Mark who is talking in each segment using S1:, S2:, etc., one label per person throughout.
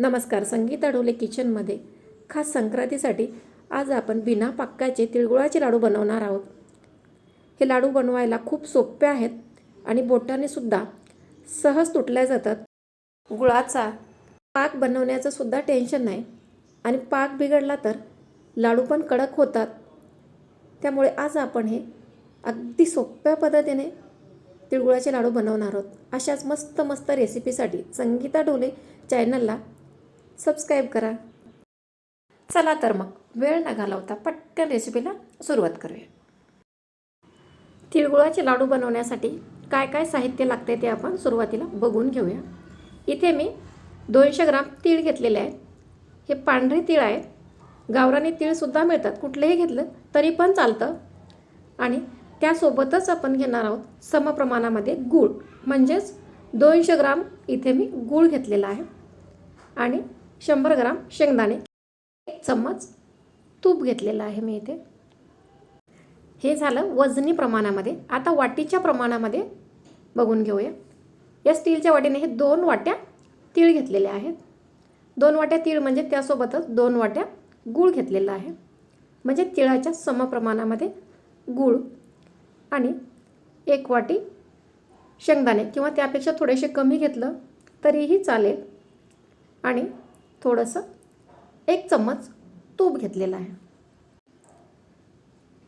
S1: नमस्कार संगीता डोले किचनमध्ये. खास संक्रांतीसाठी आज आपण बिना पाक्काचे तिळगुळाचे लाडू बनवणार आहोत. हे लाडू बनवायला खूप सोपे आहेत आणि बोटाने सुद्धा सहज तुटल्या जातात. गुळाचा पाक बनवण्याचं सुद्धा टेन्शन नाही आणि पाक बिघडला तर लाडू पण कडक होतात. त्यामुळे आज आपण हे अगदी सोप्या पद्धतीने तिळगुळाचे लाडू बनवणार आहोत. अशाच मस्त मस्त रेसिपीसाठी संगीता डोले चॅनलला सबस्क्राईब करा. चला तर मग वेळ न घालवता पटकन रेसिपीला सुरुवात करूया. तिळगुळाचे लाडू बनवण्यासाठी काय काय साहित्य लागते ते आपण सुरुवातीला बघून घेऊया. इथे मी दोनशे ग्राम तीळ घेतलेले आहेत. हे पांढरे तीळ आहेत. गावरानी तीळसुद्धा मिळतात. कुठलेही घेतलं तरी पण चालतं. आणि त्यासोबतच आपण घेणार आहोत समप्रमाणामध्ये गूळ. म्हणजेच दोनशे ग्राम इथे मी गूळ घेतलेला आहे. आणि शंभर ग्राम शेंगदाणे एक चम्मच तूप घेतलेलं आहे मी इथे. हे झालं वजनी प्रमाणामध्ये. आता वाटीच्या प्रमाणामध्ये बघून घेऊया. या स्टीलच्या वाटीने हे दोन वाट्या तीळ घेतलेल्या आहेत. दोन वाट्या तीळ म्हणजे त्यासोबतच दोन वाट्या गूळ घेतलेला आहे. म्हणजे तिळाच्या समप्रमाणामध्ये गूळ आणि एक वाटी शेंगदाणे किंवा त्यापेक्षा थोडेसे कमी घेतलं तरीही चालेल. आणि थोडंसं एक चम्मच तूप घेतलेलं आहे.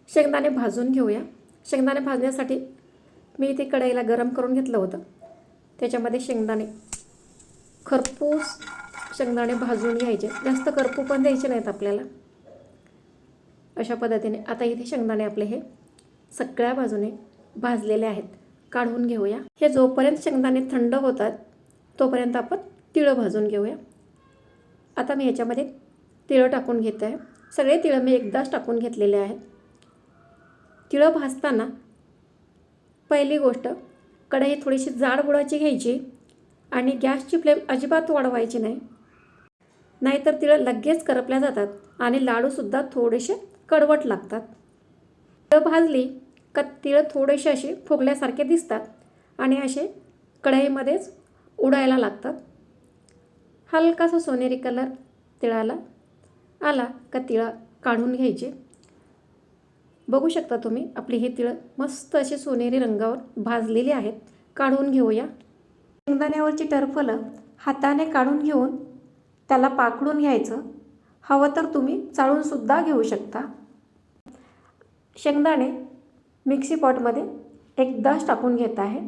S1: शेंगदाणे भाजून घेऊया. शेंगदाणे भाजण्यासाठी मी इथे कढईला गरम करून घेतलं होतं. त्याच्यामध्ये शेंगदाणे खरपूस शेंगदाणे भाजून घ्यायचे. जास्त करपू पण द्यायचे नाहीत आपल्याला. अशा पद्धतीने आता इथे शेंगदाणे आपले हे सगळ्या बाजूने भाजलेले आहेत. काढून घेऊया. हे जोपर्यंत शेंगदाणे थंड होतात तोपर्यंत आपण तिळं भाजून घेऊया. आता मी ह्याच्यामध्ये तिळं टाकून घेते आहे. सगळे तिळं मी एकदाच टाकून घेतलेले आहेत. तिळं भाजताना पहिली गोष्ट कढई थोडीशी जाड बुडाची घ्यायची आणि गॅसची फ्लेम अजिबात वाढवायची नाही. नाहीतर तिळं लगेच करपल्या जातात आणि लाडूसुद्धा थोडेसे कडवट लागतात. तिळं भाजली का तिळं थोडेसे असे फुगल्यासारखे दिसतात आणि असे कढईमध्येच उडायला लागतात. हलकासा सोनेरी कलर तिळाला आला का तिळा काढून घ्यायचे. बघू शकता तुम्ही आपली हे तिळं मस्त असे सोनेरी रंगावर भाजलेली आहेत. काढून घेऊया. शेंगदाण्यावरची टरफलं हाताने काढून घेऊन त्याला पाकडून घ्यायचं. हवं तर तुम्ही चाळूनसुद्धा घेऊ शकता. शेंगदाणे मिक्सी पॉटमध्ये एकदाच टाकून घेत आहे.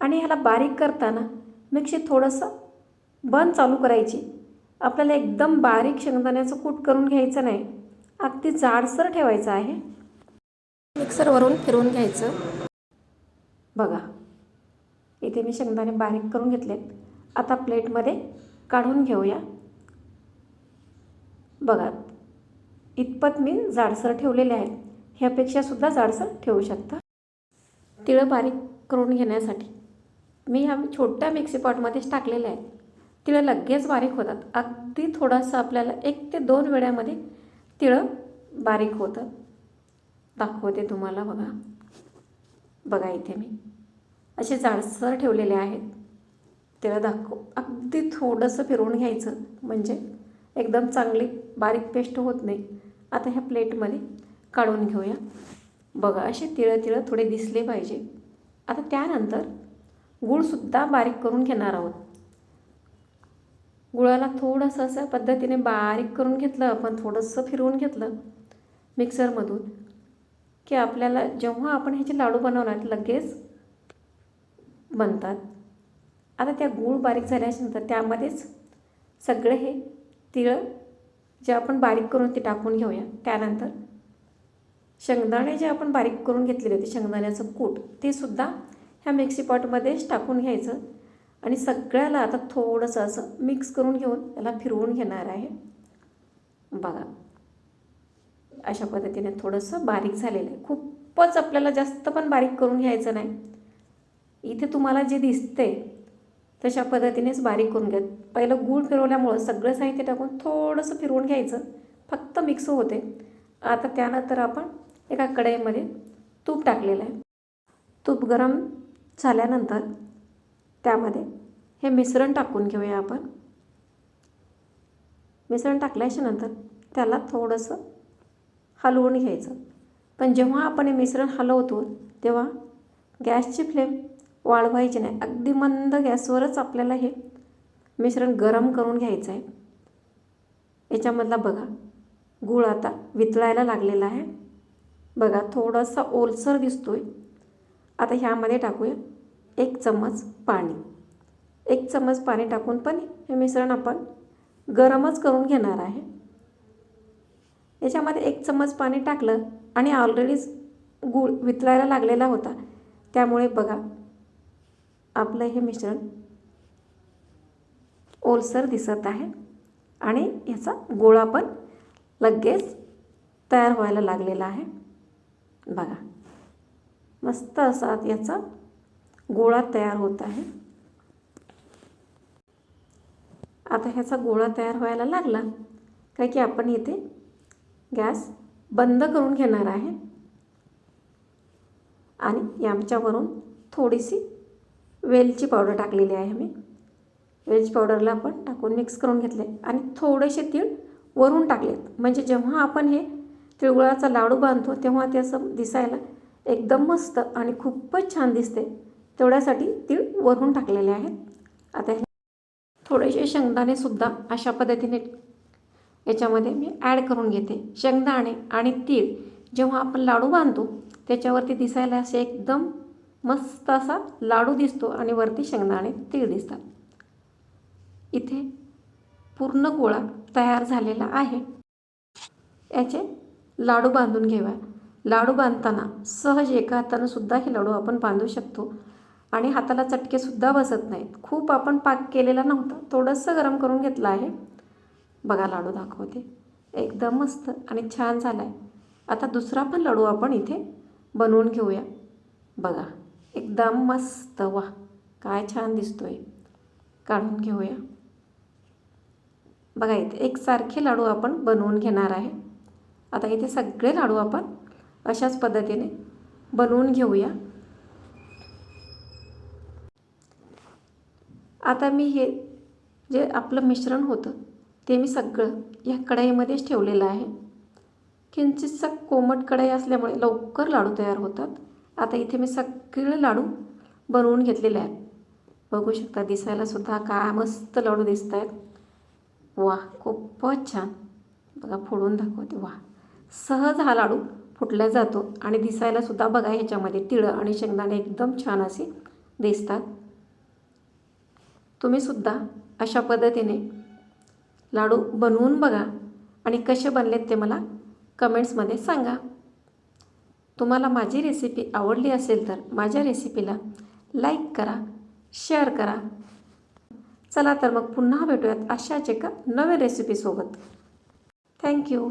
S1: आणि ह्याला बारीक करताना मिक्सी थोडंसं बंद चालू करायची. आपल्याला एकदम बारीक शेंगदाण्याचं कूट करून घ्यायचं नाही. अगदी जाडसर ठेवायचं आहे. मिक्सरवरून फिरवून घ्यायचं. बघा. इथे मी शेंगदाणे बारीक करून घेतलेत. आता प्लेटमध्ये काढून घेऊया. बघा. इतपत मी जाडसर ठेवलेले आहेत. ह्यापेक्षासुद्धा जाडसर ठेवू शकता. तिळं बारीक करून घेण्यासाठी. मी ह्या छोट्या मिक्सी पॉटमध्येच टाकलेले आहेत. तिळं लगेच बारीक होतात. अगदी थोडंसं आपल्याला एक ते दोन वेळामध्ये तिळं बारीक होतं. दाखवते तुम्हाला बघा. बघा इथे मी. असे जाडसर ठेवलेले आहेत. तिळं दाखव. अगदी थोडंसं फिरवून घ्यायचं. म्हणजे एकदम चांगली बारीक पेस्ट होत नाही. आता ह्या प्लेटमध्ये काढून घेऊया. बघा असे तिळं तिळं थोडे दिसले पाहिजे. आता त्यानंतर गूळसुद्धा बारीक करून घेणार आहोत. गुळाला थोडंसं असं पद्धतीने बारीक करून घेतलं आपण थोडंसं फिरवून घेतलं मिक्सरमधून की आपल्याला जेव्हा आपण ह्याचे लाडू बनवणार लगेच बनतात. आता त्या गूळ बारीक झाल्याच्यानंतर त्यामध्येच सगळे हे तिळं जे आपण बारीक करून ते टाकून घेऊया. त्यानंतर शेंगदाणे जे आपण बारीक करून घेतलेले होते शेंगदाण्याचं कूट ते सुद्धा ह्या मिक्सी पॉटमध्येच टाकून घ्यायचं. आणि सगळ्याला आता थोडंसं असं मिक्स करून घेऊन त्याला फिरवून घेणार आहे. बघा. अशा पद्धतीने थोडंसं बारीक झालेलं आहे. खूपच आपल्याला जास्त पण बारीक करून घ्यायचं नाही. इथे तुम्हाला जे दिसते तशा पद्धतीनेच बारीक करून घ्या. पहिलं गूळ फिरवल्यामुळं सगळं साहित्य टाकून थोडंसं फिरवून घ्यायचं. फक्त मिक्स होते. आता त्यानंतर आपण एका कढईमध्ये तूप टाकलेलं आहे. तूप गरम झाल्यानंतर त्यामध्ये हे मिश्रण टाकून घेऊया आपण. मिश्रण टाकल्याच्यानंतर त्याला थोडंसं हलवून घ्यायचं. पण जेव्हा आपण हे मिश्रण हलवतो तेव्हा गॅसची फ्लेम वाढवायची नाही. अगदी मंद गॅसवरच आपल्याला हे मिश्रण गरम करून घ्यायचं आहे. याच्यामधला बघा गूळ आता वितळायला लागलेला आहे. बघा थोडासा ओलसर दिसतो आहे आता ह्यामध्ये टाकूया. एक चम्मच पाणी. एक चम्मच पाणी टाकून पण हे मिश्रण आपण गरमच करून घेणार आहे. याच्यामध्ये एक चम्मच पाणी टाकलं आणि ऑलरेडीच गूळ वितळायला लागलेला होता. त्यामुळे बघा आपलं हे मिश्रण ओलसर दिसत आहे आणि याचा गोळा पण लगेच तयार व्हायला लागलेला आहे. बघा मस्त असा याचा गोळा तयार होत आहे. आता ह्याचा गोळा तयार व्हायला लागला काय की आपण इथे गॅस बंद करून घेणार आहे. आणि याच्यावरून थोडीशी वेलची पावडर टाकलेली आहे मी. वेलची पावडरला आपण टाकून मिक्स करून घेतले आणि थोडेसे तीळ वरून टाकलेत. म्हणजे जेव्हा आपण हे तिळगुळाचा लाडू बांधतो तेव्हा ते असं दिसायला एकदम मस्त आणि खूपच छान दिसते. तेवढ्यासाठी तीळ वरून टाकलेले आहेत. आता हे थोडेसे शेंगदाणेसुद्धा अशा पद्धतीने याच्यामध्ये मी ॲड करून घेते. शेंगदाणे आणि तीळ जेव्हा आपण लाडू बांधतो त्याच्यावरती दिसायला असे एकदम मस्त असा लाडू दिसतो आणि वरती शेंगदाणे तीळ दिसतात. इथे पूर्ण गोळा तयार झालेला आहे. याचे लाडू बांधून घेऊया. लाडू बांधताना सहज एका हातानं सुद्धा हे लाडू आपण बांधू शकतो. आणि हाताला चटकेसुद्धा बसत नाहीत. खूप आपण पाक केलेला नव्हता. थोडंसं गरम करून घेतलं आहे. बघा लाडू दाखवते. एकदम मस्त आणि छान झाला आहे आता दुसरा पण लाडू आपण इथे बनवून घेऊया. बघा एकदम मस्त. वा काय छान दिसतो आहे काढून घेऊया. बघा इथे एकसारखे लाडू आपण बनवून घेणार आहे. आता इथे सगळे लाडू आपण अशाच पद्धतीने बनवून घेऊया. आता मी हे जे आपलं मिश्रण होतं ते मी सगळं या कढईमध्येच ठेवलेलं आहे. किंचितसा कोमट कढई असल्यामुळे लवकर लाडू तयार होतात. आता इथे मी सगळे लाडू बनवून घेतलेले आहेत. बघू शकता दिसायला सुद्धा काय मस्त लाडू दिसत आहेत वा खूपच छान. बघा फोडून दाखवते. वा सहज हा लाडू फुटला जातो आणि दिसायला सुद्धा बघा ह्याच्यामध्ये तिळं आणि शेंगदाणे एकदम छान असे दिसतात. तुम्हीसुद्धा अशा पद्धतीने लाडू बनवून बघा आणि कसे बनलेत ते मला कमेंट्समध्ये सांगा. तुम्हाला माझी रेसिपी आवडली असेल तर माझ्या रेसिपीला लाईक करा शेअर करा. चला तर मग पुन्हा भेटूयात अशाच एका नव्या रेसिपीसोबत थँक्यू